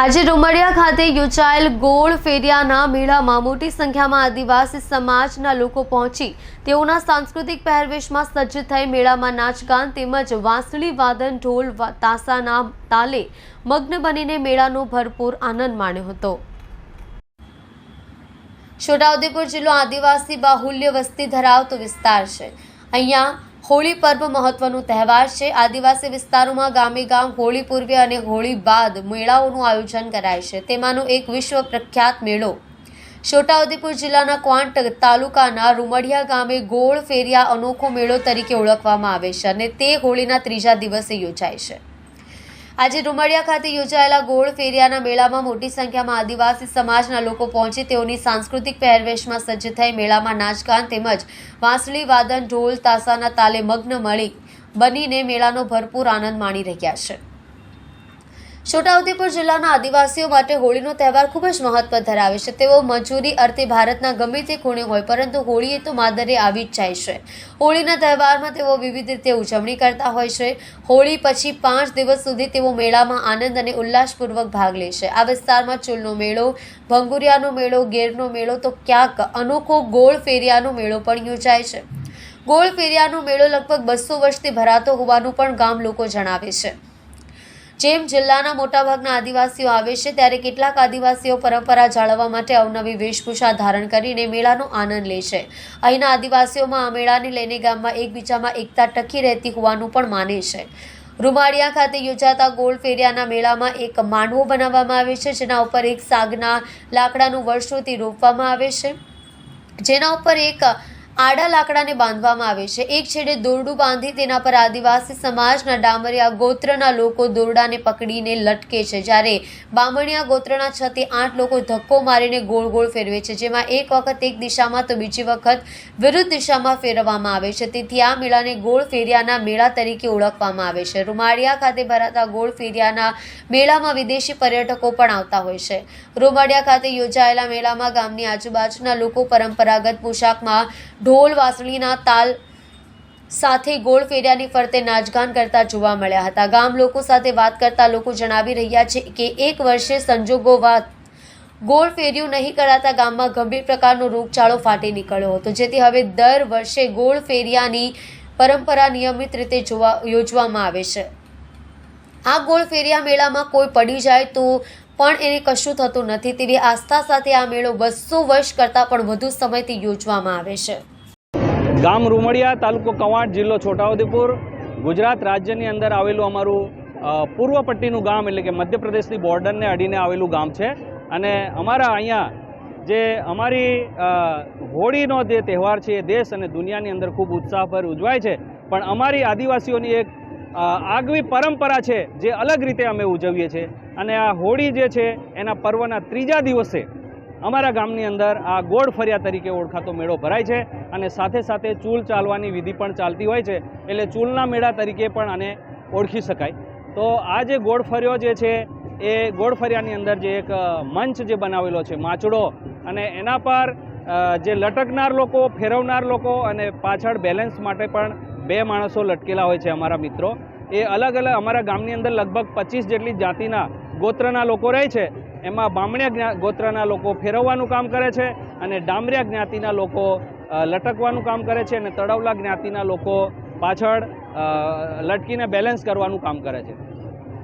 આજે ડુમરિયા ખાતે યોજાયેલ ગોળ ફેરિયાના મેળામાં મોટી સંખ્યામાં આદિવાસી સમાજના લોકો પહોંચી તેઓના સાંસ્કૃતિક પહેરવેશમાં સજ્જ થઈ મેળામાં નાચગાન તેમજ વાંસળી, વાદન, ઢોલ તાસાના તાલે મગ્ન બનીને મેળાનો ભરપૂર આનંદ માણ્યો હતો. છોટાઉદેપુર જિલ્લો આદિવાસી બાહુલ્ય વસ્તી ધરાવતો વિસ્તાર છે. અહીંયા હોળી પર્વ મહત્વનો તહેવાર છે. આદિવાસી વિસ્તારોમાં ગામે ગામ હોળી પૂર્વે અને હોળી બાદ મેળાઓનું આયોજન કરાય છે. તેમાંનો એક વિશ્વ પ્રખ્યાત મેળો છોટાઉદેપુર જિલ્લાના ક્વાંટ તાલુકાના રૂમડિયા ગામે ગોળ ફેરિયા અનોખો મેળો તરીકે ઓળખવામાં આવે છે અને તે હોળીના ત્રીજા દિવસે યોજાય છે. આજે ડુમરિયા ખાતે યોજાયેલા ગોળ ફેરિયાના મેળામાં મોટી સંખ્યામાં આદિવાસી સમાજના લોકો પહોંચી તેઓની સાંસ્કૃતિક પહેરવેશમાં સજ્જ થઈ મેળામાં નાચગાન તેમજ વાંસળી, વાદન, ઢોલ, તાસાના તાલે મગ્ન મળી બનીને મેળાનો ભરપૂર આનંદ માણી રહ્યા છે. છોટાઉદેપુર જિલ્લાના આદિવાસીઓ માટે હોળીનો તહેવાર ખૂબ જ મહત્વ ધરાવે છે. તેઓ મજૂરી અર્થે ભારતના ગમે તે ખૂણે હોય, પરંતુ હોળી તો માદરે આવી જ જાય છે. હોળીના તહેવારમાં તેઓ વિવિધ રીતે ઉજવણી કરતા હોય છે. હોળી પછી પાંચ દિવસ સુધી તેઓ મેળામાં આનંદ અને ઉલ્લાસપૂર્વક ભાગ લે છે. આ વિસ્તારમાં ચૂલનો મેળો, ભંગુરિયાનો મેળો, ગેરનો મેળો તો ક્યાંક અનોખો ગોળ ફેરિયાનો મેળો પણ યોજાય છે. ગોળ ફેરિયાનો મેળો લગભગ બસો વર્ષથી ભરાતો હોવાનું પણ ગામ લોકો જણાવે છે. જેમ જિલ્લાના મોટાભાગના આદિવાસીઓ આવે છે, ત્યારે કેટલાક આદિવાસીઓ પરંપરા જાળવવા માટે અવનવી વેશભૂષા ધારણ કરીને મેળાનો આનંદ લે છે. અહીંના આદિવાસીઓમાં આ મેળાને લઈને ગામમાં એકબીજામાં એકતા ટકી રહેતી હોવાનું પણ માને છે. રૂમાળિયા ખાતે યોજાતા ગોળ ફેરિયાના મેળામાં એક માંડવો બનાવવામાં આવે છે, જેના ઉપર એક સાગના લાકડાનું વર્ષોથી રોપવામાં આવે છે. જેના ઉપર એક આડા લાકડાને બાંધવામાં આવે છે. એક છેડે દોરડું બાંધી તેના પર આદિવાસી સમાજના ડામરિયા ગોત્રના લોકો દોરડાને પકડીને લટકે છે. જ્યારે બામણિયા ગોત્રના છ થી આઠ લોકો ધક્કો મારીને ગોળ ગોળ ફેરવે છે. જેમાં એક વખત એક દિશામાં તો બીજી વખત વિરુદ્ધ દિશામાં ફેરવવામાં આવે છે. તેથી આ મેળાને ગોળ ફેરિયાના મેળા તરીકે ઓળખવામાં આવે છે. રૂમાળિયા ખાતે ભરાતા ગોળ ફેરિયાના મેળામાં વિદેશી પર્યટકો પણ આવતા હોય છે. રૂમાળિયા ખાતે યોજાયેલા મેળામાં ગામની આજુબાજુના લોકો પરંપરાગત પોશાકમાં ઢોલ વાંસળીના તાલ સાથે ગોળ ફેરિયાની ફરતે નાચગાન કરતા જોવા મળ્યા હતા. ગામ લોકો સાથે વાત કરતા લોકો જણાવી રહ્યા છે કે એક વર્ષે સંજોગો વાત ગોળ ફેર્યું નહીં કરાતા ગામમાં ગંભીર પ્રકારનો રોગચાળો ફાટી નીકળ્યો હતો, જેથી હવે દર વર્ષે ગોળ ફેરિયાની પરંપરા નિયમિત રીતે જોવા, યોજવામાં આવે છે. આ ગોળ ફેરિયા મેળામાં કોઈ પડી જાય તો પણ એને કશું થતું નથી, તેવી આસ્થા સાથે આ મેળો બસો વર્ષ કરતાં પણ વધુ સમયથી યોજવામાં આવે છે. ગામ રૂમડિયા તાલુકો કવાંટ જિલ્લો છોટાઉદેપુર, ગુજરાત રાજ્યની અંદર આવેલું અમારું પૂર્વ પટ્ટીનું ગામ એટલે કે મધ્યપ્રદેશની બોર્ડરને અડીને આવેલું ગામ છે. અને અમારા અહીંયા જે અમારી હોળીનો જે તહેવાર છે એ દેશ અને દુનિયાની અંદર ખૂબ ઉત્સાહભર ઉજવાય છે. પણ અમારી આદિવાસીઓની એક આગવી પરંપરા છે જે અલગ રીતે અમે ઉજવીએ છીએ. અને આ હોળી જે છે એના પર્વના ત્રીજા દિવસે અમારા ગામની અંદર આ ગોળ ફરિયા તરીકે ઓળખાતો મેળો ભરાય છે અને સાથે સાથે ચૂલ ચાલવાની વિધિ પણ ચાલતી હોય છે એટલે ચૂલના મેળા તરીકે પણ આને ઓળખી શકાય. તો આ જે ગોળ ફર્યો જે છે, એ ગોળ ફરિયાની અંદર જે એક મંચ જે બનાવેલો છે, માચડો અને એના પર જે લટકનાર લોકો, ફેરવનાર લોકો અને પાછળ બેલેન્સ માટે પણ બે માણસો લટકેલા હોય છે અમારા મિત્રો. એ અલગ અલગ અમારા ગામની અંદર લગભગ પચીસ જેટલી જાતિના ગોત્રના લોકો રહે છે. એમાં બામણિયા જ્ઞા, ગોત્રના લોકો ફેરવવાનું કામ કરે છે અને ડામરિયા જ્ઞાતિના લોકો લટકવાનું કામ કરે છે અને તળવલા જ્ઞાતિના લોકો પાછળ લટકીને બેલેન્સ કરવાનું કામ કરે છે.